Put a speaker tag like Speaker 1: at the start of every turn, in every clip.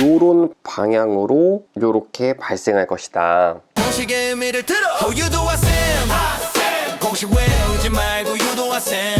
Speaker 1: 요런 방향으로 요렇게 발생할 것이다.
Speaker 2: 쌤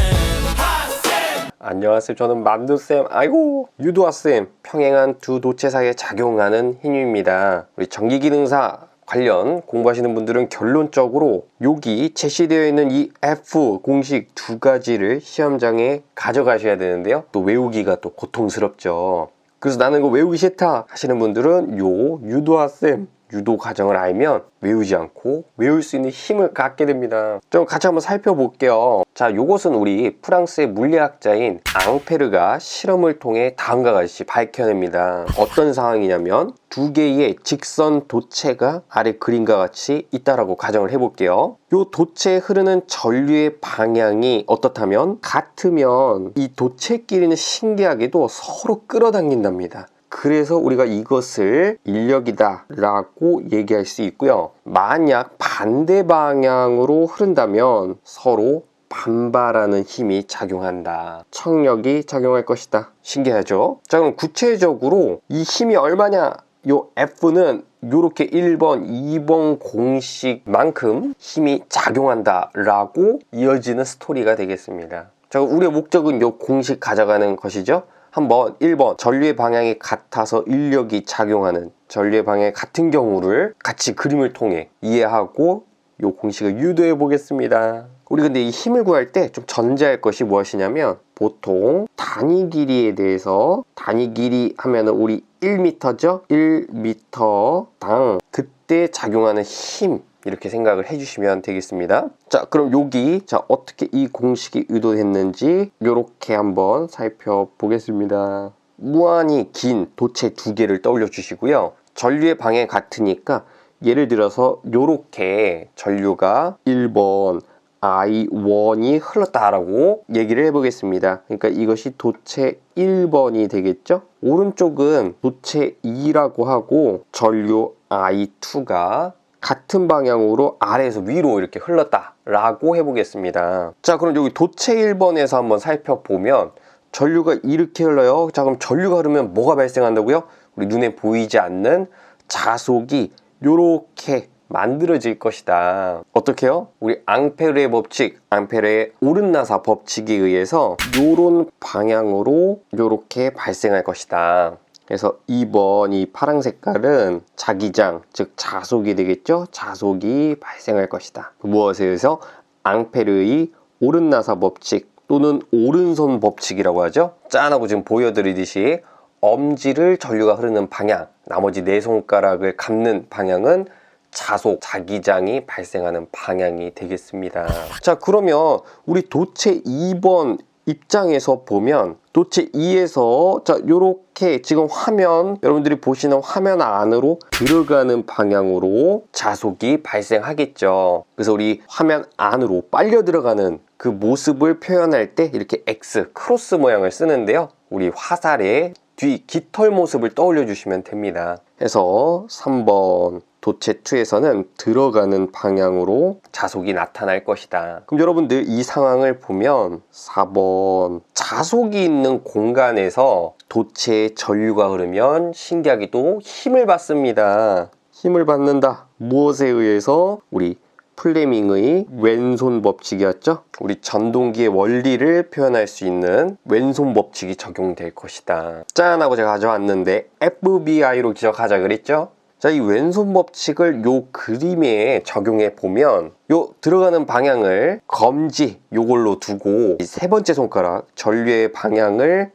Speaker 1: 안녕하세요. 저는 만두쌤, 아이고, 유도아쌤, 평행한 두 도체 사이에 작용하는 힘입니다. 우리 전기기능사 관련 공부하시는 분들은 결론적으로 여기 제시되어 있는 이 F 공식 두 가지를 시험장에 가져가셔야 되는데요. 또 외우기가 또 고통스럽죠. 그래서 나는 이거 외우기 싫다 하시는 분들은 요 유도아쌤 유도 과정을 알면 외우지 않고 외울 수 있는 힘을 갖게 됩니다. 좀 같이 한번 살펴볼게요. 자, 요것은 우리 프랑스의 물리학자인 앙페르가 실험을 통해 다음과 같이 밝혀냅니다. 어떤 상황이냐면 두 개의 직선 도체가 아래 그림과 같이 있다라고 가정을 해볼게요. 요 도체에 흐르는 전류의 방향이 어떻다면 같으면 이 도체끼리는 신기하게도 서로 끌어당긴답니다. 그래서 우리가 이것을 인력이다 라고 얘기할 수 있고요. 만약 반대 방향으로 흐른다면 서로 반발하는 힘이 작용한다. 청력이 작용할 것이다. 신기하죠? 자, 그럼 구체적으로 이 힘이 얼마냐? 요 F는 요렇게 1번, 2번 공식만큼 힘이 작용한다 라고 이어지는 스토리가 되겠습니다. 자, 우리의 목적은 요 공식 가져가는 것이죠. 한번 1번 전류의 방향이 같아서 인력이 작용하는 전류의 방향이 같은 경우를 같이 그림을 통해 이해하고 이 공식을 유도해 보겠습니다. 우리 근데 이 힘을 구할 때 좀 전제할 것이 무엇이냐면 보통 단위 길이에 대해서 단위 길이 하면은 우리 1m죠? 1m당 그때 작용하는 힘 이렇게 생각을 해주시면 되겠습니다. 자, 그럼 여기 자 어떻게 이 공식이 의도됐는지 이렇게 한번 살펴보겠습니다. 무한히 긴 도체 두 개를 떠올려 주시고요. 전류의 방향 같으니까 예를 들어서 이렇게 전류가 1번 I1이 흘렀다라고 얘기를 해보겠습니다. 그러니까 이것이 도체 1번이 되겠죠? 오른쪽은 도체 2라고 하고 전류 I2가 같은 방향으로 아래에서 위로 이렇게 흘렀다 라고 해보겠습니다. 자, 그럼 여기 도체 1번에서 한번 살펴보면 전류가 이렇게 흘러요. 자, 그럼 전류가 흐르면 뭐가 발생한다고요? 우리 눈에 보이지 않는 자속이 이렇게 만들어질 것이다. 어떻게요? 우리 앙페르의 법칙, 앙페르의 오른나사 법칙에 의해서 이런 방향으로 이렇게 발생할 것이다. 그래서 2번 이 파란 색깔은 자기장, 즉 자속이 되겠죠? 자속이 발생할 것이다. 무엇에 의해서? 앙페르의 오른나사 법칙 또는 오른손 법칙이라고 하죠. 짠하고 지금 보여드리듯이 엄지를 전류가 흐르는 방향, 나머지 네 손가락을 감는 방향은 자속, 자기장이 발생하는 방향이 되겠습니다. 자, 그러면 우리 도체 2번 입장에서 보면 도체 2에서 자 요렇게 지금 화면 여러분들이 보시는 화면 안으로 들어가는 방향으로 자속이 발생하겠죠. 그래서 우리 화면 안으로 빨려 들어가는 그 모습을 표현할 때 이렇게 X 크로스 모양을 쓰는데요. 우리 화살의 뒤 깃털 모습을 떠올려 주시면 됩니다. 해서 3번 도체 2에서는 들어가는 방향으로 자속이 나타날 것이다. 그럼 여러분들 이 상황을 보면 4번 자속이 있는 공간에서 도체에 전류가 흐르면 신기하게도 힘을 받습니다. 힘을 받는다. 무엇에 의해서? 우리 플레밍의 왼손 법칙이었죠? 우리 전동기의 원리를 표현할 수 있는 왼손 법칙이 적용될 것이다. 짠! 하고 제가 가져왔는데 FBI로 기억하자 그랬죠? 자, 이 왼손 법칙을 요 그림에 적용해 보면 요 들어가는 방향을 검지 요걸로 두고 이세 번째 손가락 전류의 방향을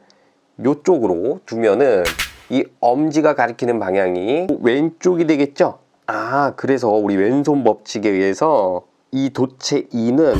Speaker 1: 요쪽으로 두면은 이 엄지가 가리키는 방향이 왼쪽이 되겠죠? 아, 그래서 우리 왼손 법칙에 의해서 이 도체 2는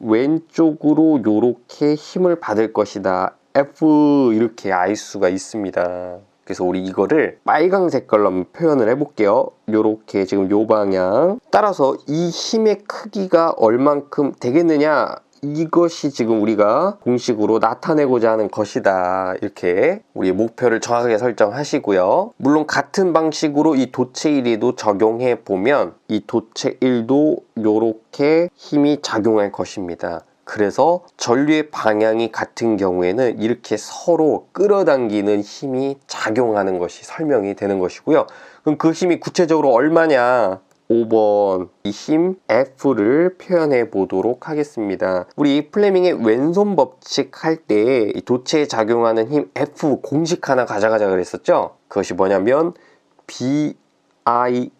Speaker 1: 왼쪽으로 요렇게 힘을 받을 것이다. F 이렇게 알 수가 있습니다. 그래서 우리 이거를 빨강 색깔로 한번 표현을 해볼게요. 요렇게 지금 요 방향. 따라서 이 힘의 크기가 얼만큼 되겠느냐? 이것이 지금 우리가 공식으로 나타내고자 하는 것이다. 이렇게 우리 목표를 정확하게 설정하시고요. 물론 같은 방식으로 이 도체 1에도 적용해 보면 이 도체 1도 요렇게 힘이 작용할 것입니다. 그래서 전류의 방향이 같은 경우에는 이렇게 서로 끌어당기는 힘이 작용하는 것이 설명이 되는 것이고요. 그럼 그 힘이 구체적으로 얼마냐? 5번 이 힘 F를 표현해 보도록 하겠습니다. 우리 플레밍의 왼손 법칙 할 때 도체에 작용하는 힘 F 공식 하나 가져가자 그랬었죠? 그것이 뭐냐면 B I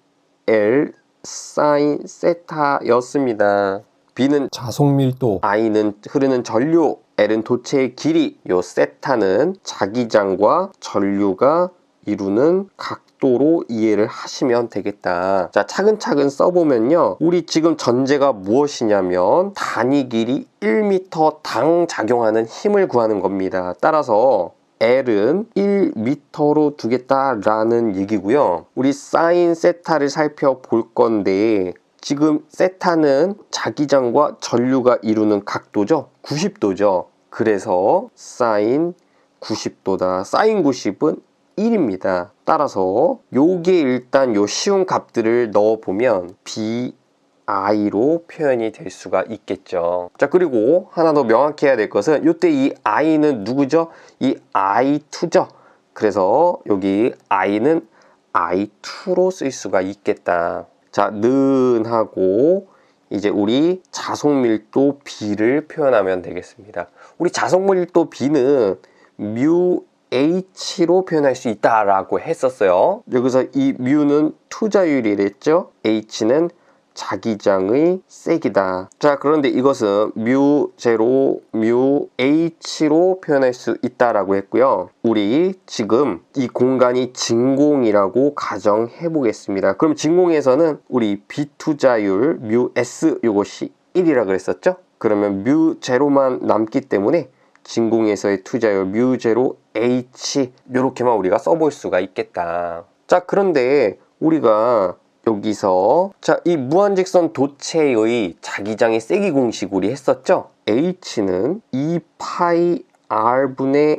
Speaker 1: L 사인 세타였습니다. B는
Speaker 3: 자속 밀도,
Speaker 1: I는 흐르는 전류, L은 도체의 길이, 요 세타는 자기장과 전류가 이루는 각도로 이해를 하시면 되겠다. 자, 차근차근 써보면요. 우리 지금 전제가 무엇이냐면 단위 길이 1m 당 작용하는 힘을 구하는 겁니다. 따라서 L은 1m로 두겠다라는 얘기고요. 우리 사인 세타를 살펴볼 건데 지금 세타는 자기장과 전류가 이루는 각도죠. 90도죠. 그래서 사인 90도다. 사인 90은 1입니다. 따라서 요게 일단 요 쉬운 값들을 넣어보면 BI로 표현이 될 수가 있겠죠. 자, 그리고 하나 더 명확히 해야 될 것은 요때 이 I는 누구죠? 이 I2죠. 그래서 여기 I는 I2로 쓸 수가 있겠다. 자, 는 하고 이제 우리 자속 밀도 B를 표현하면 되겠습니다. 우리 자속 밀도 B는 뮤 H로 표현할 수 있다라고 했었어요. 여기서 이 뮤는 투자율이랬죠. H는 자기장의 세기다. 자, 그런데 이것은 뮤 제로, 뮤 H로 표현할 수 있다라고 했고요. 우리 지금 이 공간이 진공이라고 가정해 보겠습니다. 그럼 진공에서는 우리 비투자율 뮤 S 요것이 1이라 그랬었죠? 그러면 뮤 제로만 남기 때문에 진공에서의 투자율 뮤 제로 H 이렇게만 우리가 써볼 수가 있겠다. 자, 그런데 우리가 여기서 자, 이 무한직선 도체의 자기장의 세기 공식 우리 했었죠? H는 2파이 R분의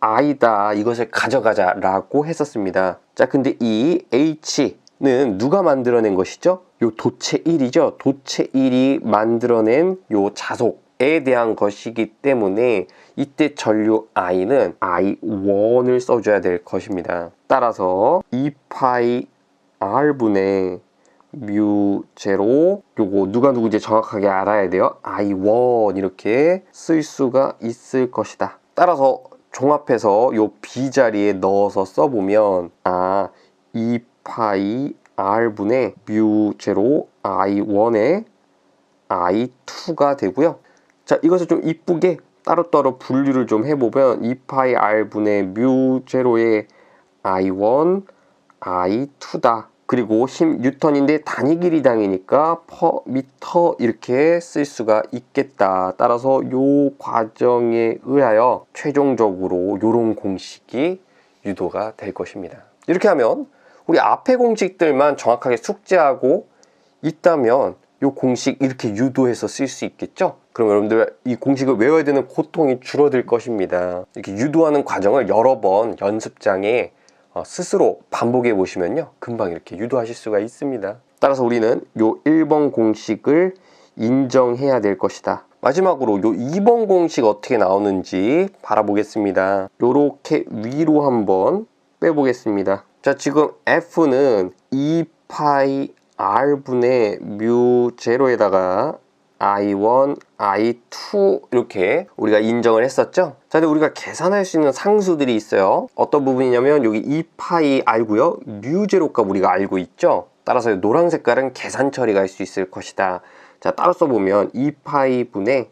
Speaker 1: I다. 이것을 가져가자 라고 했었습니다. 자, 근데 이 H는 누가 만들어낸 것이죠? 요 도체 1이죠. 도체 1이 만들어낸 요 자속에 대한 것이기 때문에 이때 전류 I는 I1을 써줘야 될 것입니다. 따라서 2파이 R분의 뮤 제로 요거 누가 누구인지 정확하게 알아야 돼요. I1 이렇게 쓸 수가 있을 것이다. 따라서 종합해서 요 B 자리에 넣어서 써보면 아 2파이 R분의 뮤 제로 I1의 I2가 되고요. 자 이것을 좀 이쁘게 따로따로 분류를 좀 해보면 2파이 R분의 뮤 제로의 I1 I2다. 그리고 10뉴턴인데 단위 길이 당이니까 퍼 미터 이렇게 쓸 수가 있겠다. 따라서 요 과정에 의하여 최종적으로 요런 공식이 유도가 될 것입니다. 이렇게 하면 우리 앞에 공식들만 정확하게 숙지하고 있다면 요 공식 이렇게 유도해서 쓸 수 있겠죠? 그럼 여러분들 이 공식을 외워야 되는 고통이 줄어들 것입니다. 이렇게 유도하는 과정을 여러 번 연습장에 어, 스스로 반복해 보시면요. 금방 이렇게 유도하실 수가 있습니다. 따라서 우리는 요 1번 공식을 인정해야 될 것이다. 마지막으로 요 2번 공식 어떻게 나오는지 바라보겠습니다. 요렇게 위로 한번 빼보겠습니다. 자, 지금 F는 2파이 R분의 뮤 제로에다가 I1, I2 이렇게 우리가 인정을 했었죠. 자, 근데 우리가 계산할 수 있는 상수들이 있어요. 어떤 부분이냐면 여기 2파이 알고요. 뮤 제로값 우리가 알고 있죠. 따라서 노란 색깔은 계산 처리가 할 수 있을 것이다. 자, 따로 써보면 2파이 분의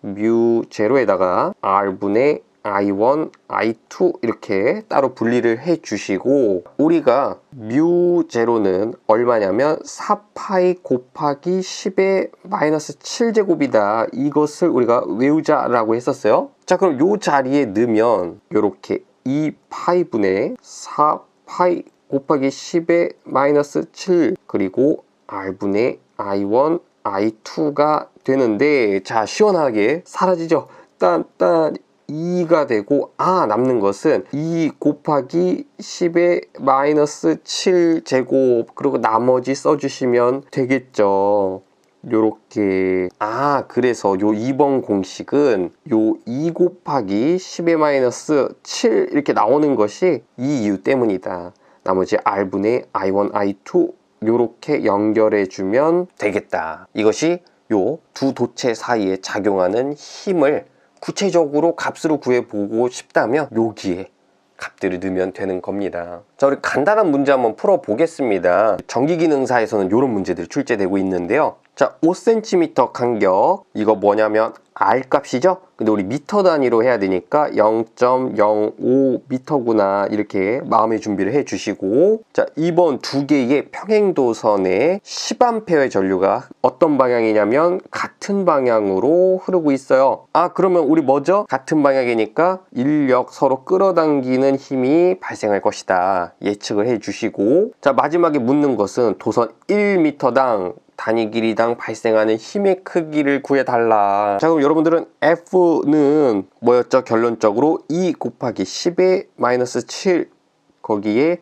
Speaker 1: 뮤 제로에다가 R분의 I1, I2 이렇게 따로 분리를 해 주시고 우리가 뮤 제로는 얼마냐면 4파이 곱하기 10의 마이너스 7제곱이다. 이것을 우리가 외우자라고 했었어요. 자 그럼 요 자리에 넣으면 요렇게 2파이 분의 4파이 곱하기 10의 마이너스 7 그리고 R분의 I1, I2가 되는데 자 시원하게 사라지죠? 딴딴 2가 되고 아 남는 것은 2 곱하기 10의 마이너스 7 제곱 그리고 나머지 써주시면 되겠죠. 요렇게. 아 그래서 요 2번 공식은 요 2 곱하기 10의 마이너스 7 이렇게 나오는 것이 이 이유 때문이다. 나머지 R분의 I1, I2 요렇게 연결해 주면 되겠다. 이것이 요 두 도체 사이에 작용하는 힘을 구체적으로 값으로 구해보고 싶다면 여기에 값들을 넣으면 되는 겁니다. 자, 우리 간단한 문제 한번 풀어보겠습니다. 전기기능사에서는 이런 문제들이 출제되고 있는데요. 자, 5cm 간격. 이거 뭐냐면 R 값이죠? 근데 우리 미터 단위로 해야 되니까 0.05m구나. 이렇게 마음의 준비를 해 주시고. 자, 2번 두 개의 평행도선에 10A의 전류가 어떤 방향이냐면 같은 방향으로 흐르고 있어요. 아, 그러면 우리 뭐죠? 같은 방향이니까 인력 서로 끌어당기는 힘이 발생할 것이다. 예측을 해 주시고. 자, 마지막에 묻는 것은 도선 1m당 단위 길이당 발생하는 힘의 크기를 구해달라. 자, 그럼 여러분들은 F는 뭐였죠? 결론적으로 2 곱하기 10의 마이너스 7 거기에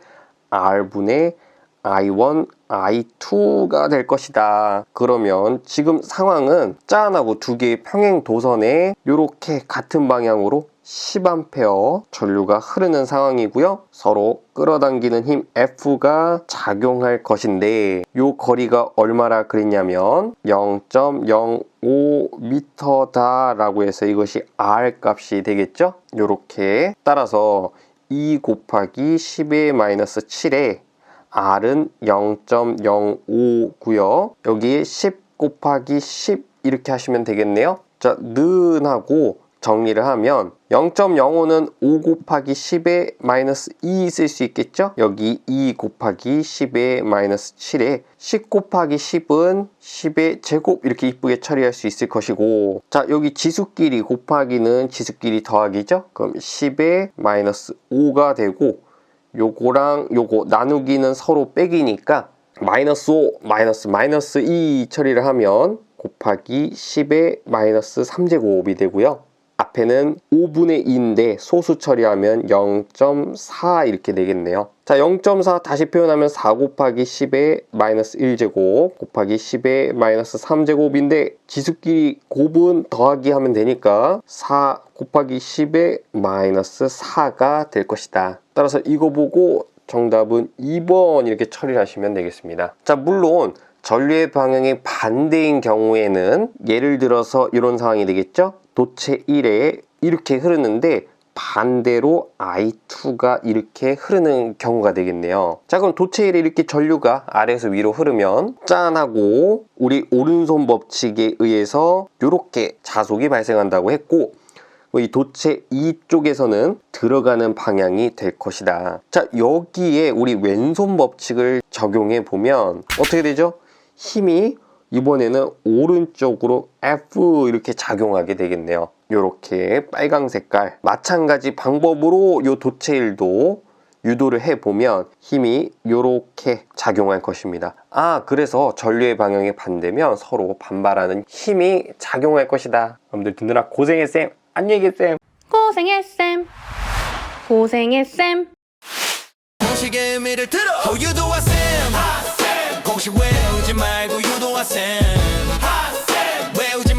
Speaker 1: R분의 I1, I2가 될 것이다. 그러면 지금 상황은 짠하고 두 개의 평행 도선에 이렇게 같은 방향으로 10A 전류가 흐르는 상황이고요. 서로 끌어당기는 힘 F가 작용할 것인데 이 거리가 얼마나 그랬냐면 0.05m다 라고 해서 이것이 R 값이 되겠죠? 이렇게 따라서 2 곱하기 10의 마이너스 7에 R은 0.05고요. 여기에 10 곱하기 10 이렇게 하시면 되겠네요. 자, 는하고 정리를 하면 0.05는 5 곱하기 10의 마이너스 2쓸수 있겠죠? 여기 2 곱하기 10의 마이너스 7에 10 곱하기 10은 10의 제곱 이렇게 이쁘게 처리할 수 있을 것이고 자 여기 지수끼리 곱하기는 지수끼리 더하기죠? 그럼 10의 마이너스 5가 되고 요거랑 요거 나누기는 서로 빼기니까 마이너스 5 마이너스 마이너스 2 처리를 하면 곱하기 10의 마이너스 3제곱이 되고요. 앞에는 5분의 2인데 소수 처리하면 0.4 이렇게 되겠네요. 자, 0.4 다시 표현하면 4 곱하기 10의 마이너스 1제곱 곱하기 10의 마이너스 3제곱인데 지수끼리 곱은 더하기 하면 되니까 4 곱하기 10의 마이너스 4가 될 것이다. 따라서 이거 보고 정답은 2번 이렇게 처리를 하시면 되겠습니다. 자, 물론 전류의 방향이 반대인 경우에는 예를 들어서 이런 상황이 되겠죠? 도체 1에 이렇게 흐르는데 반대로 I2가 이렇게 흐르는 경우가 되겠네요. 자, 그럼 도체 1에 이렇게 전류가 아래에서 위로 흐르면 짠 하고 우리 오른손 법칙에 의해서 이렇게 자속이 발생한다고 했고 이 도체 2쪽에서는 들어가는 방향이 될 것이다. 자, 여기에 우리 왼손 법칙을 적용해 보면 어떻게 되죠? 힘이 이번에는 오른쪽으로 F 이렇게 작용하게 되겠네요. 이렇게 빨강 색깔 마찬가지 방법으로 이 도체일도 유도를 해보면 힘이 이렇게 작용할 것입니다. 아 그래서 전류의 방향이 반대면 서로 반발하는 힘이 작용할 것이다. 여러분들 듣느라 고생했쌤 안녕히 계세요.
Speaker 3: 고생했쌤 고생했쌤
Speaker 2: 공식의 의미를 들어 어, 유도와 쌤 공식 외우지 말고 유도와 쌤